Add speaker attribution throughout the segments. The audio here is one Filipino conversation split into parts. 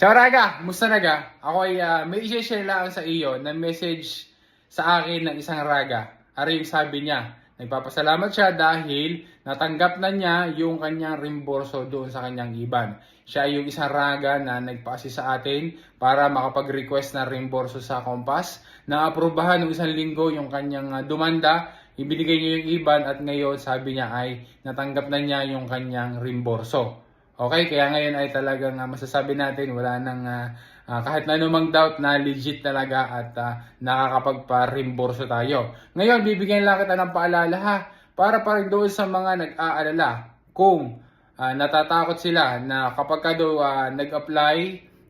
Speaker 1: Ciao Raga! Musta Raga? Ako ay ah, may i-share lang sa iyo na message sa akin ng isang Raga. Ari yung sabi niya, nagpapasalamat siya dahil natanggap na niya yung kanyang reimburso doon sa kanyang iban. Siya yung isang Raga na nagpa-assist sa atin para makapag-request ng reimburso sa Compass. Na-aprobahan ng isang linggo yung kanyang ah, dumanda ibinigay niya yung IBAN at ngayon sabi niya ay natanggap na niya yung kanyang reimburso. Okay, kaya ngayon ay talagang ah, masasabi natin wala nang ah, ah, kahit na anumang doubt na legit talaga at uh, nakakapagpa-reimburso tayo. Ngayon, bibigyan lang kita ng paalala ha, para pa rin doon sa mga nag-aalala kung ah, natatakot sila na kapag ka daw ah, nag-apply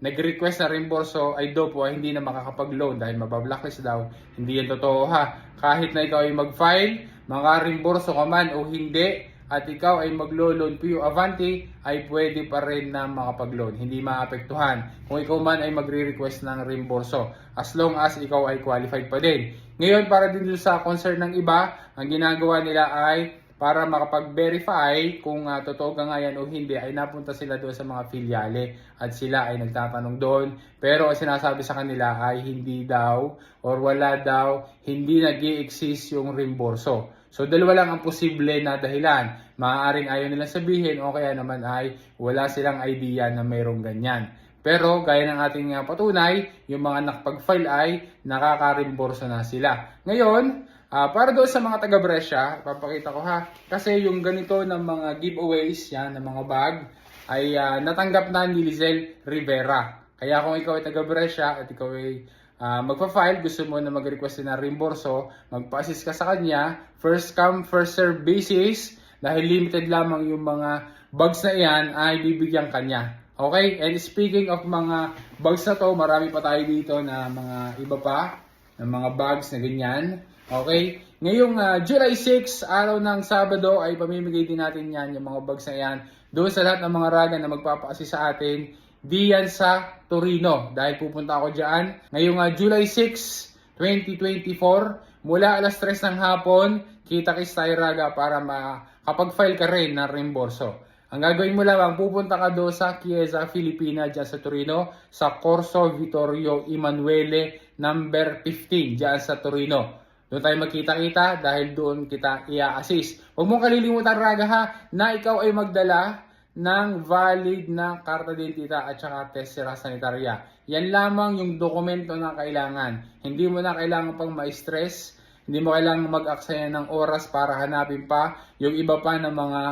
Speaker 1: nag-request na reimburso ay daw po ay hindi na makakapag-loan dahil mabablacklist daw. Hindi yan totoo ha. Kahit na ikaw ay mag-file, maka-reimburso ka man o hindi, at ikaw ay maglo-loan PU Avanti, ay pwede pa rin na makapag-loan. Hindi maapektuhan kung ikaw man ay magre-request ng reimburso as long as ikaw ay qualified pa din. Ngayon, para din sa concern ng iba, ang ginagawa nila ay para makapag-verify kung uh, totoo ka nga yan o hindi, ay napunta sila doon sa mga filiale at sila ay nagtatanong doon. Pero ang sinasabi sa kanila ay hindi daw or wala daw, hindi nag exist yung reimburso. So dalawa lang ang posible na dahilan. Maaaring ayaw nilang sabihin o kaya naman ay wala silang idea na mayroong ganyan. Pero gaya ng ating uh, patunay, yung mga nakapag-file ay nakaka-reimburso na sila. Ngayon, Ah, para doon sa mga taga Brescia, papakita ko ha. Kasi yung ganito ng mga giveaways, yan, ng mga bag, ay ah, natanggap na ni Lizel Rivera. Kaya kung ikaw ay taga Brescia at ikaw ay ah, magpa-file, gusto mo na mag-request na reimburso, magpa-assist ka sa kanya, first come, first serve basis, dahil limited lamang yung mga bags na iyan, ay bibigyan kanya. Okay? And speaking of mga bags na to, marami pa tayo dito na mga iba pa, ng mga bags na ganyan. Okay? Ngayong ah, July 6, araw ng Sabado, ay pamimigay din natin yan, yung mga bags na yan, doon sa lahat ng mga raga na magpapaasi sa atin, diyan sa Torino. Dahil pupunta ako dyan. Ngayong ah, July 6, 2024, mula alas 3 ng hapon, kita-kits tayo raga para makapag-file ka rin ng reimburso. Ang gagawin mo lang, pupunta ka doon sa Chiesa Filipina dyan sa Torino, sa Corso Vittorio Emanuele number 15 dyan sa Torino. Doon tayo magkita-kita dahil doon kita i-assist. Huwag mong kalilimutan, Raga, ha, na ikaw ay magdala ng valid na karta identita at saka tessera sanitaria. Yan lamang yung dokumento na kailangan. Hindi mo na kailangan pang ma-stress, hindi mo kailangan mag-aksaya ng oras para hanapin pa yung iba pa ng mga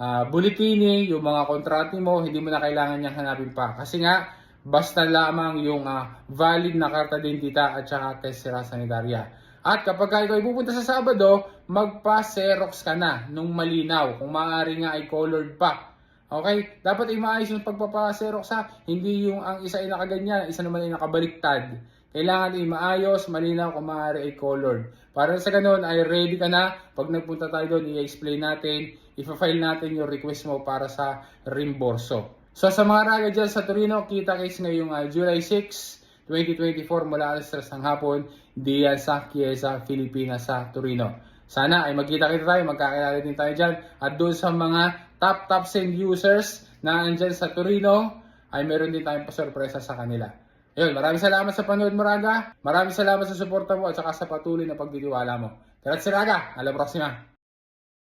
Speaker 1: uh, bulletini, yung mga kontrati mo, hindi mo na kailangan niyang hanapin pa. Kasi nga, basta lamang yung uh, valid na karta identita at saka tessera sanitaria. At kapag ikaw ay pupunta sa Sabado, magpa-Xerox ka na nung malinaw. Kung maaari nga ay colored pa. Okay? Dapat ay maayos yung pagpapa-Xerox ha. Hindi yung ang isa ay nakaganyan, isa naman ay nakabaliktad. Kailangan ay maayos, malinaw, kung maaari ay colored. Para sa ganun ay ready ka na. Pag nagpunta tayo doon, i-explain natin, ipa-file natin yung request mo para sa reimburso. So sa mga raga dyan sa Torino, kita case ngayong uh, July 6, 2024 mula alas 3 ng hapon diyan sa Chiesa Filipina sa Torino. Sana ay magkita-kita tayo, magkakilala din tayo dyan. At doon sa mga top top send users na andyan sa Torino, ay meron din tayong pasorpresa sa kanila. Ayun, maraming salamat sa panood mo, Raga. Maraming salamat sa suporta mo at saka sa patuloy na pagditiwala mo. Grazie, Raga. Alla prossima.